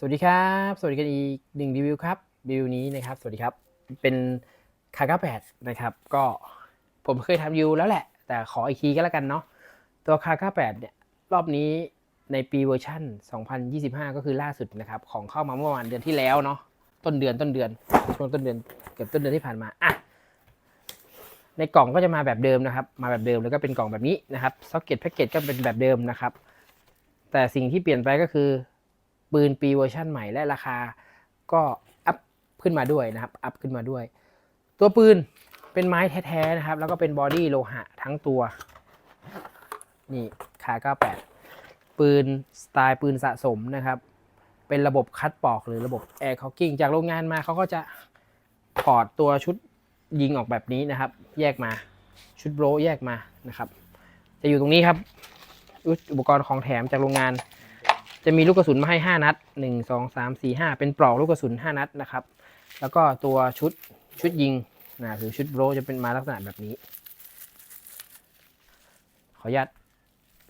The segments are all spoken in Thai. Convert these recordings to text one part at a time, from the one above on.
สวัสดีครับ สวัสดีกันอีกหนึ่งรีวิวครับรีวิวนี้นะครับ สวัสดีครับ เป็นคาก้าแปดนะครับ ก็ผมเคยทำรีวิวแล้วแหละ แต่ขออีกทีก็แล้วกันเนาะ ตัวคาก้าแปดเนี่ย รอบนี้ในปีเวอร์ชัน2025 ก็คือล่าสุดนะครับ ของเข้ามาเมื่อวานเดือนที่แล้วเนาะ ต้นเดือนต้นเดือน ช่วงต้นเดือนเกือบต้นเดือนที่ผ่านมา อะ ในกล่องก็จะมาแบบเดิมนะครับ มาแบบเดิมแล้วก็เป็นกล่องแบบนี้นะครับ ซ็อกเก็ตแพ็กเกจก็เป็นแบบเดิมนะครับ แต่สิ่งที่เปลี่ยนไปก็คือ ปืนปีเวอร์ชันใหม่และราคาก็อัพขึ้นมาด้วยนะครับ อัพขึ้นมาด้วย ตัวปืนเป็นไม้แท้ๆนะครับ แล้วก็เป็นบอดี้โลหะทั้งตัว นี่ขา98 ปืนสไตล์ปืนสะสมนะครับ เป็นระบบคัดปอกหรือระบบแอร์คอกกิ้งจากโรงงานมาเขาก็จะถอดตัวชุดยิงออกแบบนี้นะครับ แยกมาชุดโบรแยกมานะครับ จะอยู่ตรงนี้ครับ อุปกรณ์ของแถมจากโรงงาน จะมีลูกกระสุนมาให้ 5 นัด 1 2 3 4 5 เป็นปลอกลูกกระสุน 5 นัดนะครับ แล้วก็ตัวชุดชุดยิงนะหรือชุดโบรจะเป็นมาลักษณะแบบนี้ ขออนุญาต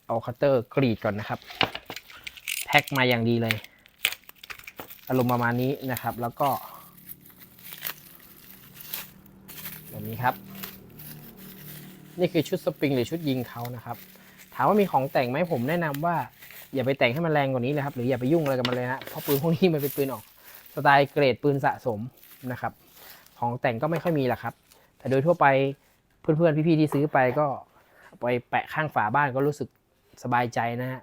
เอาคัตเตอร์กรีดก่อนนะครับ แพ็คมาอย่างดีเลย อารมณ์ประมาณนี้นะครับ แล้วก็ แบบนี้ครับ นี่คือชุดสปริงหรือชุดยิงเขานะครับ ถามว่ามีของแต่งไหมผมแนะนำว่า อย่าไปแต่งให้มันแรงกว่านี้เลยครับหรืออย่าไปยุ่งอะไรกับมันเลยนะเพราะปืนพวกนี้มันเป็นปืนออกสไตล์เกรดปืนสะสมนะครับ ของแต่งก็ไม่ค่อยมีแหละครับ แต่โดยทั่วไปเพื่อนๆพี่ๆที่ซื้อไปก็เอาไปแปะข้างฝาบ้านก็รู้สึกสบายใจนะฮะ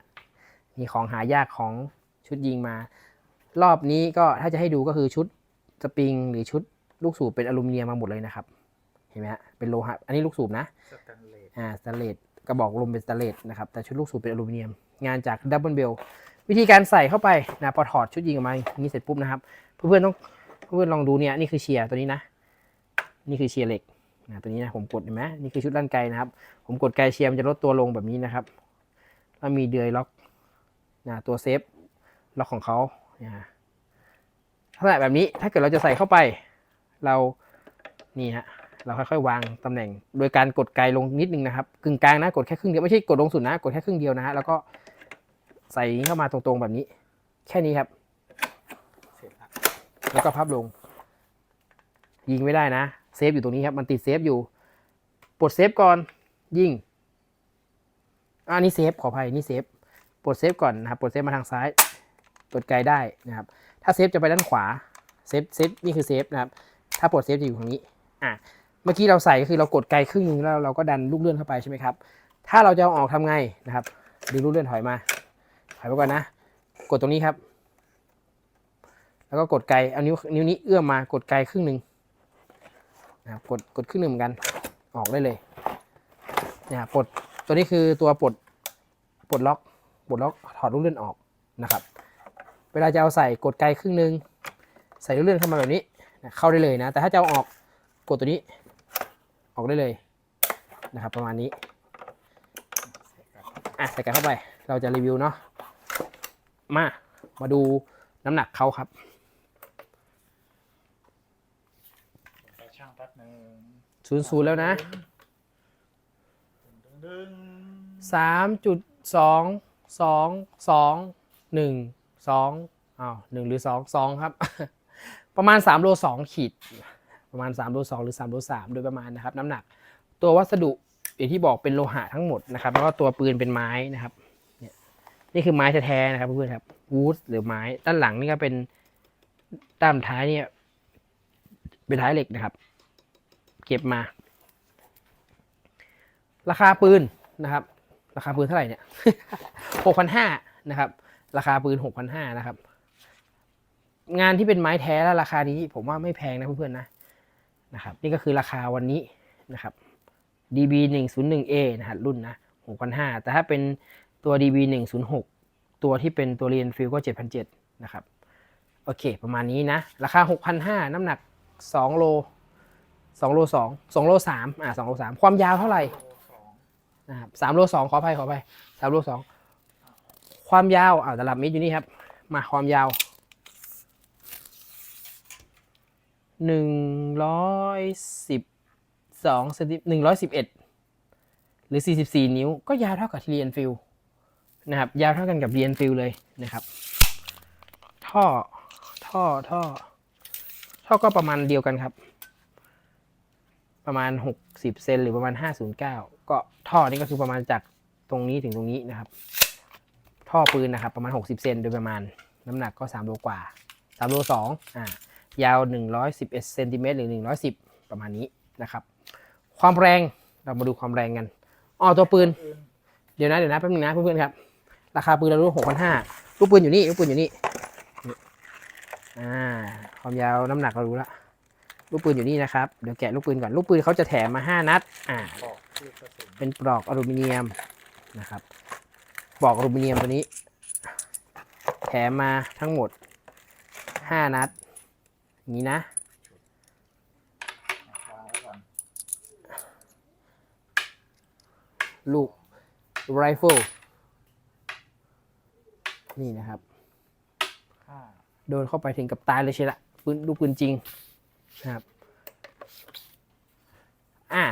มีของหายากของชุดยิงมา รอบนี้ก็ถ้าจะให้ดูก็คือชุดสปริงหรือชุดลูกสูบเป็นอลูมิเนียมมาหมดเลยนะครับ เห็นไหมฮะเป็นโลหะอันนี้ลูกสูบนะสแตนเลสอ่าสแตนเลสกระบอกลมเป็นสแตนเลสนะครับแต่ชุดลูกสูบเป็นอลูมิเนียม งานจากดับเบิลเบลวิธีการใส่เข้าไปนะพอถอดชุดยิงออกมาอย่างนี้เสร็จปุ๊บนะครับ เพื่อนๆต้องเพื่อนๆลองดูเนี่ยนี่คือเชียร์ตัวนี้นะ นี่คือเชียร์เหล็กนะตัวนี้นะผมกดเห็นไหมนี่คือชุดลั่นไกนะครับ ผมกดไกเชียร์มันจะลดตัวลงแบบนี้นะครับแล้วมีเดือยล็อกนะตัวเซฟล็อกของเขานะลักษณะแบบนี้ถ้าเกิดเราจะใส่เข้าไป เรานี่ฮะเราค่อยๆวางตำแหน่ง โดยการกดไกลลงนิดนึงนะครับกึ่งกลางนะกดแค่ครึ่งเดียวไม่ใช่กดลงสุดนะกดแค่ครึ่งเดียวนะฮะแล้วก็ ใส่เข้ามาตรงๆแบบนี้ แค่นี้ครับ เสร็จละแล้วก็พับลง ยิงไม่ได้นะ เซฟอยู่ตรงนี้ครับ มันติดเซฟอยู่ปลดเซฟก่อน ยิงอันนี้เซฟขออภัยนี่เซฟปลดเซฟก่อนนะครับปลดเซฟมาทางซ้ายกดไกลได้นะครับ ถ้าเซฟจะไปด้านขวาเซฟเซฟนี่คือเซฟนะครับ ถ้าปลดเซฟจะอยู่ตรงนี้อะเมื่อกี้เราใส่ก็คือเรากดไกลครึ่งหนึงแล้วเราก็ดันลูกเลื่อนเข้าไปใช่ไหมครับ ถ้าเราจะเอาออกทำไงนะครับ ดึงลูกเลื่อนถอยมา ถอยไปก่อนนะ กดตรงนี้ครับ แล้วก็กดไกลเอานิ้วนิ้วนี้เอื้อมมากดไกลครึ่งหนึ่งนะครับกดกดครึ่งหนึ่งเหมือนกัน ออกได้เลยนะครับปลดตัวนี้คือตัวปลดปลดล็อกปลดล็อกถอดลูกเลื่อนออกนะครับ เวลาจะเอาใส่กดไกลครึ่งหนึ่งใส่ลูกเลื่อนเข้ามาแบบนี้นะเข้าได้เลยนะ แต่ถ้าจะเอาออกกดตัวนี้ออกได้เลยนะครับ ประมาณนี้อะใส่กันเข้าไปเราจะรีวิวเนาะ มา มาดูน้ำหนักเขาครับไปช่างแป๊บหนึ่งศูนย์ศูนย์แล้วนะดึงดึงดึงสามจุดสองสองสองหนึ่งสองอ้าวหนึ่งหรือสองสองครับ ประมาณสามโลสองขีด ประมาณสามโลสองหรือสามโลสามโดยประมาณนะครับ น้ำหนัก ตัววัสดุอย่างที่บอกเป็นโลหะทั้งหมดนะครับ แล้วก็ตัวปืนเป็นไม้นะครับเนี่คือไม้แท้ๆนะครับเพื่อนๆครับวูดหรือไม้ด้านหลังนี่ก็เป็นด้ามท้ายเนี่ยเป็นท้ายเหล็กนะครับ เก็บมา ราคาปืนนะครับ ราคาปืนเท่าไหร่เนี่ยหกพันห้านะครับ ราคาปืนหกพันห้านะครับ งานที่เป็นไม้แท้แล้วราคานี้ผมว่าไม่แพงนะเพื่อนๆนะนะครับ นี่ก็คือราคาวันนี้นะครับ DB 1 0 1 A นะฮะรุ่นนะ6,500แต่ถ้าเป็นตัว DB 1 0 6 ตัวที่เป็นตัวเรียนฟิลก็ 7,700นะครับ โอเค ประมาณนี้นะ ราคา 6,500 น้ำหนัก 2 โล 2 โล 2 2 โล 3 อ่า 2 โล 3 ความยาวเท่าไหร่โลสองนะครับ3โล 2 ขออภัยขออภัย3โล 2 ความยาว อ่าตลับมตรอยู่นี่ครับ มาความยาวหนึ่งร้อยสิบสองเซนติหนึ่งร้อยสิบเอ็ดหรือสี่สิบสี่นิ้ว ก็ยาวเท่ากับทีเรียนฟิล นะครับยาวเท่ากันกับเรียนฟิลเลยนะครับ ท่อท่อท่อท่อก็ประมาณเดียวกันครับ ประมาณหกสิบเซนหรือประมาณห้าศูนย์เก้าก็ท่อนี่ก็คือประมาณจากตรงนี้ถึงตรงนี้นะครับ ท่อปืนนะครับ ประมาณหกสิบเซนโดยประมาณน้ำหนักก็สามโลกว่าสามโลสองอ่ายาวหนึ่งร้อยสิบเอ็ดเซนติเมตรหรือหนึ่งร้อยสิบประมาณนี้นะครับ ความแรงเรามาดูความแรงกันอ๋อตัวปืนอื่นเดี๋ยวนะเดี๋ยวนะแป๊บนึงนะเพื่อนๆครับ ราคาปืนเรารู้หกพันห้าลูกปืนอยู่นี่ลูกปืนอยู่นี่อ่าความยาวน้ำหนักเรารู้ละลูกปืนอยู่นี่นะครับเดี๋ยวแกะลูกปืนก่อนลูกปืนเขาจะแถมมาห้านัด อ่า เป็นปลอกอลูมิเนียมนะครับปลอกอลูมิเนียมตัวนี้ แถมมาทั้งหมดห้านัดนี้นะลูกไรเฟิล นี่นะครับห้าโดนเข้าไปถึงกับตายเลยใช่ละปืนลูกปืนจริงนะครับ อ่า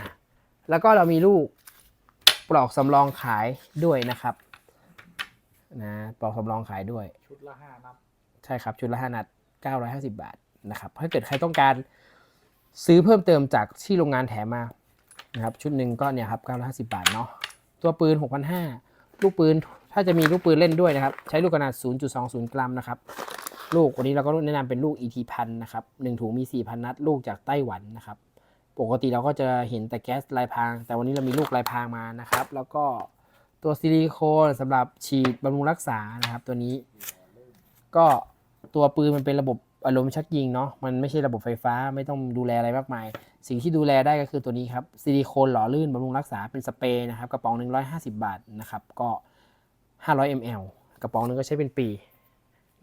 แล้วก็เรามีลูกปลอกสำรองขายด้วยนะครับนะปลอกสำรองขายด้วย ชุดละห้านัด ใช่ครับ ชุดละ5นัด950บาทนะครับ ถ้าเกิดใครต้องการซื้อเพิ่มเติมจากที่โรงงานแถมมานะครับ ชุดหนึ่งก็เนี่ยครับ950บาทเนาะ ตัวปืน6,500ลูกปืน ถ้าจะมีลูกปืนเล่นด้วยนะครับ ใช้ลูกขนาด 0.20 กรัมนะครับ ลูกวันนี้เราก็แนะนำเป็นลูก ET พันนะครับหนึ่งถุงมี 4,000 นัด ลูกจากไต้หวันนะครับ ปกติเราก็จะเห็นแต่แก๊สลายพาง แต่วันนี้เรามีลูกลายพางมานะครับ แล้วก็ตัวซิลิโคนสำหรับฉีดบำรุงรักษานะครับ ตัวนี้ ก็ตัวปืนมันเป็นระบบอารมณ์ชักยิงเนาะมันไม่ใช่ระบบไฟฟ้าไม่ต้องดูแลอะไรมากมาย สิ่งที่ดูแลได้ก็คือตัวนี้ครับซิลิโคนหล่อลื่นบำรุงรักษาเป็นสเปรย์นะครับกระป๋องหนึ่งร้อยห้าสิบาทนะครับ ก็ 500 ml กระป๋องนึงก็ใช้เป็นปี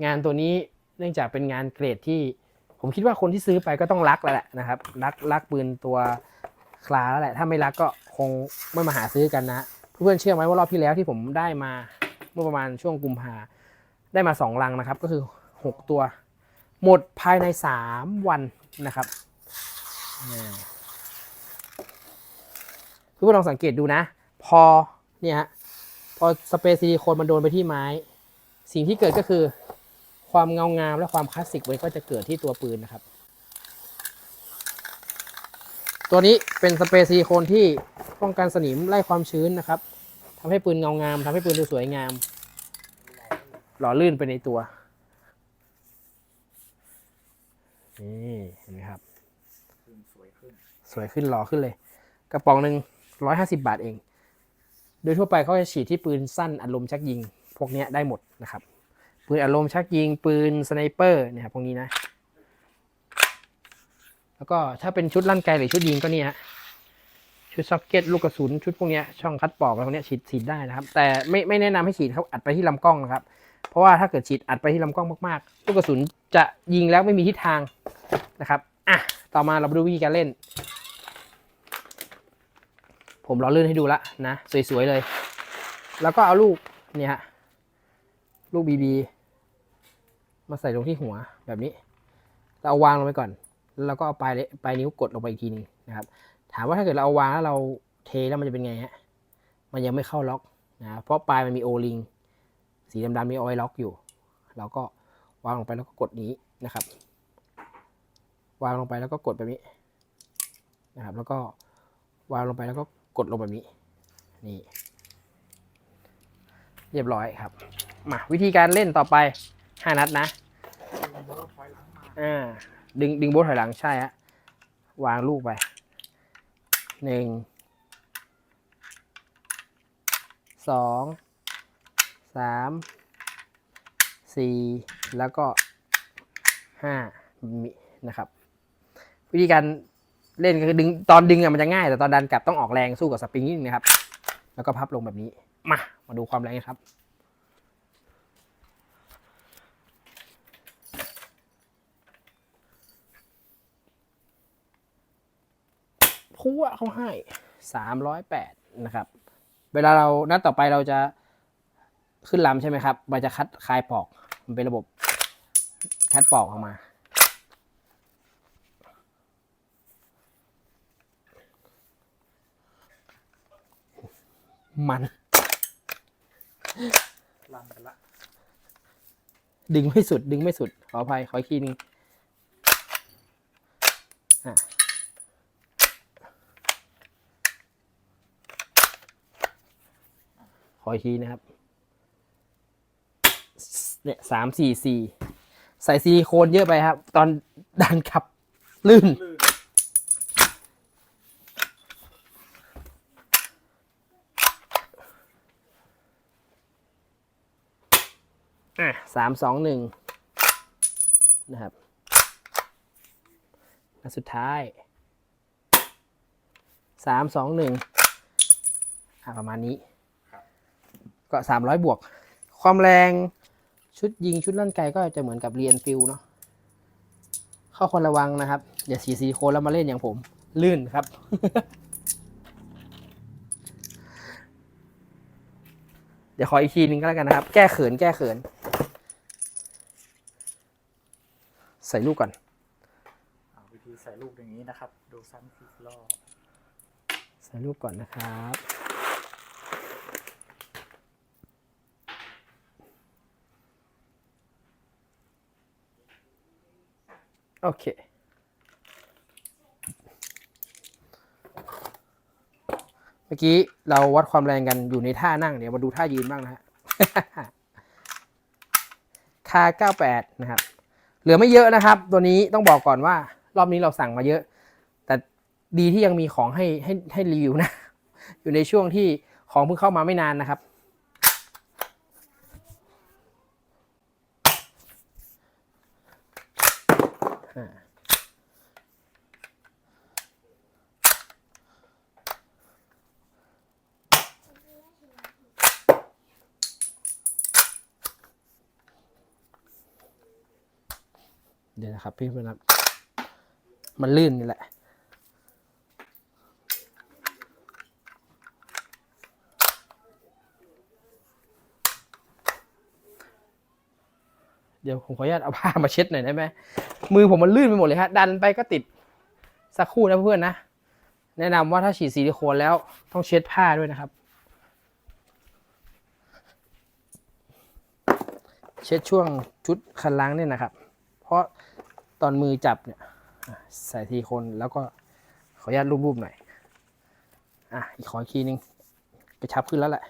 งานตัวนี้เนื่องจากเป็นงานเกรดที่ ผมคิดว่าคนที่ซื้อไปก็ต้องรักแล้วแหละนะครับ รักรักปืนตัวคลาแล้วแหละ ถ้าไม่รักก็คงไม่มาหาซื้อกันนะ เพื่อนๆเชื่อไหมว่ารอบที่แล้วที่ผมได้มาเมื่อประมาณช่วงกุมภาได้มาสองลังนะครับ ก็คือหกตัว หมดภายในสามวันนะครับเพื่อนๆลองสังเกตดูนะ พอเนี่ยฮะ พอสเปรย์ซิลิโคนมันโดนไปที่ไม้ สิ่งที่เกิดก็คือ ความเงางามและความคลาสสิกมันก็จะเกิดที่ตัวปืนนะครับ ตัวนี้เป็นสเปรย์ซิลิโคนที่ป้องกันสนิมไล่ความชื้นนะครับทำให้ปืนเงางามทำให้ปืนดูสวยงาม หล่อลื่นไปในตัวนี่เห็นไหมครับสวยขึ้นสวยขึ้นหล่อขึ้นเลย กระป๋องหนึ่งร้อยห้าสิบาทเอง โดยทั่วไปเขาจะฉีดที่ปืนสั้นอารมณ์ชักยิง พวกนี้ได้หมดนะครับ ปืนอารมณ์ชักยิง ปืนสไนเปอร์เนี่ยครับพวกนี้นะ แล้วก็ถ้าเป็นชุดลั่นไกลหรือชุดยิงก็เนี่ยฮะชุดซ็อกเก็ตลูกกระสุนชุดพวกนี้ช่องคัดปอกอะไรพวกนี้ฉีดฉีดได้นะครับ แต่ไม่ไม่แนะนำให้ฉีดเขาอัดไปที่ลำกล้องนะครับ เพราะว่าถ้าเกิดฉีดอัดไปที่ลำกล้องมากๆ ลูกกระสุนจะยิงแล้วไม่มีทิศทางนะครับอะต่อมาเรามาดูวิธีการเล่น ผมล้อลื่นให้ดูละนะสวยๆเลย แล้วก็เอาลูกเนี่ยฮะลูกบีบีมาใส่ลงที่หัวแบบนี้ เราเอาวางลงไปก่อน แล้วเราก็เอาปลายปลายนิ้วกดลงไปอีกทีหนึงนะครับ ถามว่าถ้าเกิดเราเอาวางแล้วเราเทแล้วมันจะเป็นไงฮะมันยังไม่เข้าล็อกนะเพราะปลายมันมีโอลิงสีดำๆมีออยล็อกอยู่ เราก็วางลงไปแล้วก็กดนี้นะครับ วางลงไปแล้วก็กดแบบนี้นะครับ แล้วก็วางลงไปแล้วก็ กดลงแบบนี้ นี่ เรียบร้อยครับ มาวิธีการเล่นต่อไปห้านัดนะดึงโบทถอยหลังมาอ่าดึงดึงโบทถอยหลังใช่ฮะวางลูกไปหนึ่งสองสามสี่แล้วก็ห้ามีนะครับ วิธีการ เล่นก็คือดึงตอนดึงอะมันจะง่ายแต่ตอนดันกลับต้องออกแรงสู้กับสปริงนิดนึงนะครับ แล้วก็พับลงแบบนี้ มา มาดูความแรงครับพัวเขาให้สามร้อยแปดนะครับ เวลาเรานัดต่อไปเราจะขึ้นลำใช่ไหมครับ มันจะคัดคลายปอก มันเป็นระบบคัดปอกออกมา มันลันไปละ ดึงไม่สุด ดึงไม่สุด ขออภัย ขออีกทีหนึงอะขออีกทีนะครับ เนี่ยสามสี่สี่ใส่ซิลิโคนเยอะไปครับ ตอนดันขับลื่น ลื่น อะ สามสองหนึ่งนะครับอันสุดท้ายสามสองหนึ่งอะประมาณนี้ครับก็สามร้อยบวก ความแรงชุดยิงชุดลั่นไกก็จะเหมือนกับเรียนฟิลเนาะเข้าคนระวังนะครับ อย่าสีซีโคนแล้วมาเล่นอย่างผม ลื่นครับ เดี๋ยวขออีกทีนึงก็แล้วกันนะครับ แก้เขินแก้เขิน ใส่ลูกก่อนอ่าวิธีใส่ลูกอย่างนี้นะครับ ดูซ้ำอีกรอบใส่ลูกก่อนนะครับโอเคเมื่อกี้เราวัดความแรงกันอยู่ในท่านั่งเดี๋ยวมาดูท่ายืนบ้างนะฮะ คา 98 นะครับ เหลือไม่เยอะนะครับ ตัวนี้ต้องบอกก่อนว่ารอบนี้เราสั่งมาเยอะ แต่ดีที่ยังมีของให้ให้ให้รีวิวนะ อยู่ในช่วงที่ของเพิ่งเข้ามาไม่นานนะครับ เดี๋ยวนะครับ พี่เพื่อนครับมันลื่นนี่แหละ เดี๋ยวผมขออนุญาตเอาผ้ามาเช็ดหน่อยได้ไหมมือผมมันลื่นไปหมดเลยฮะ ดันไปก็ติดสักครู่นะเพื่อนนะ แนะนำว่าถ้าฉีดซิลิโคนแล้วต้องเช็ดผ้าด้วยนะครับ เช็ดช่วงชุดคันล้างเนี่ยนะครับ ตอนมือจับเนี่ยใส่ซิลิโคนแล้วก็ขออนุญาตรูปๆหน่อย อะ อีกขออีกทีนึงกระชับขึ้นแล้วแหละ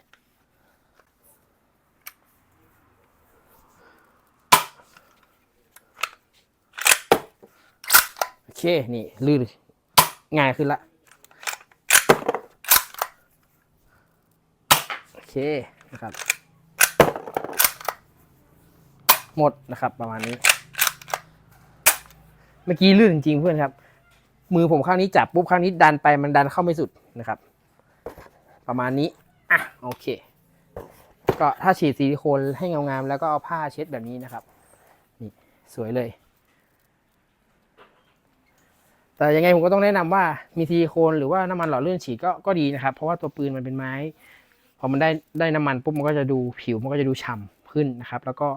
โอเค นี่ ลื่นง่ายขึ้นละ โอเค นะครับ หมดนะครับประมาณนี้ เมื่อกี้ลื่นจริงๆเพื่อนครับ มือผมข้างนี้จับปุ๊บข้างนี้ดันไปมันดันเข้าไม่สุดนะครับ ประมาณนี้อะโอเค ก็ถ้าฉีดซิลิโคนให้งามๆแล้วก็เอาผ้าเช็ดแบบนี้นะครับนี่สวยเลย แต่ยังไงผมก็ต้องแนะนำว่ามีซิลิโคนหรือว่าน้ำมันหล่อลื่นฉีดก็ก็ดีนะครับ เพราะว่าตัวปืนมันเป็นไม้พอมันได้ได้น้ำมันปุ๊บมันก็จะดูผิวมันก็จะดูฉ่ำขึ้นนะครับ แล้วก็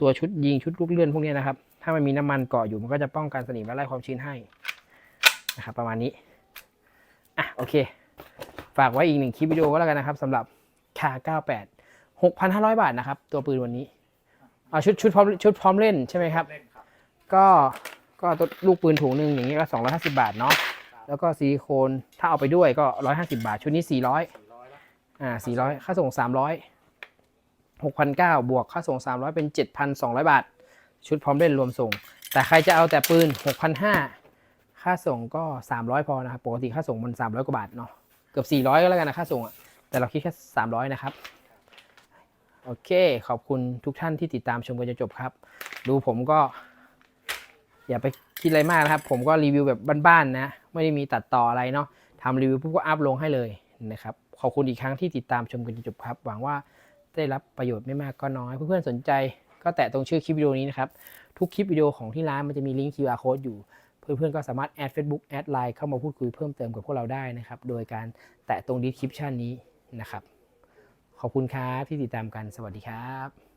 ตัวชุดยิงชุดลูกเลื่อนพวกนี้นะครับ ถ้ามันมีน้ำมันเกาะอยู่มันก็จะป้องกันสนิมและไล่ความชื้นให้นะครับประมาณนี้อะโอเค ฝากไว้อีกหนึ่งคลิปวิดีโอก็แล้วกันนะครับสำหรับคา98 6,500 บาทนะครับ ตัวปืนวันนี้เอาชุดชุดพร้อมชุดพร้อมเล่นใช่ไหมครับเล่นครับก็ก็ตัวลูกปืนถุงหนึ่งอย่างนี้ก็ 250 บาทเนาะแล้วก็ซิลิโคนถ้าเอาไปด้วยก็ 150 บาท ชุดนี้ 400สี่ร้อยละอ่า400 ค่าส่ง 300 6,900บวกค่าส่ง 300 เป็น 7,200 บาท ชุดพร้อมเล่นรวมส่ง แต่ใครจะเอาแต่ปืน 6,500 ค่าส่งก็ 300 พอนะครับ ปกติค่าส่งมัน 300 กว่าบาทเนาะ เกือบ 400 ก็แล้วกันนะค่าส่งอะแต่เราคิดแค่ 300 นะครับ โอเค ขอบคุณทุกท่านที่ติดตามชมกันจนจบครับ ดูผมก็ อย่าไปคิดอะไรมากนะครับ ผมก็รีวิวแบบบ้านๆนะ ไม่ได้มีตัดต่ออะไรเนาะทำรีวิวปุ๊บก็อัพลงให้เลยนะครับ ขอบคุณอีกครั้งที่ติดตามชมกันจนจบครับ หวังว่าได้รับประโยชน์ไม่มากก็น้อย เพื่อนๆสนใจ ก็แตะตรงชื่อคลิปวิดีโอนี้นะครับ ทุกคลิปวิดีโอของที่ร้านมันจะมีลิงก์ QR code อยู่ เพื่อนๆก็สามารถแอด Facebook แอดไลน์เข้ามาพูดคุยเพิ่มเติมกับพวกเราได้นะครับ โดยการแตะตรง description นี้นะครับ ขอบคุณครับที่ติดตามกัน สวัสดีครับ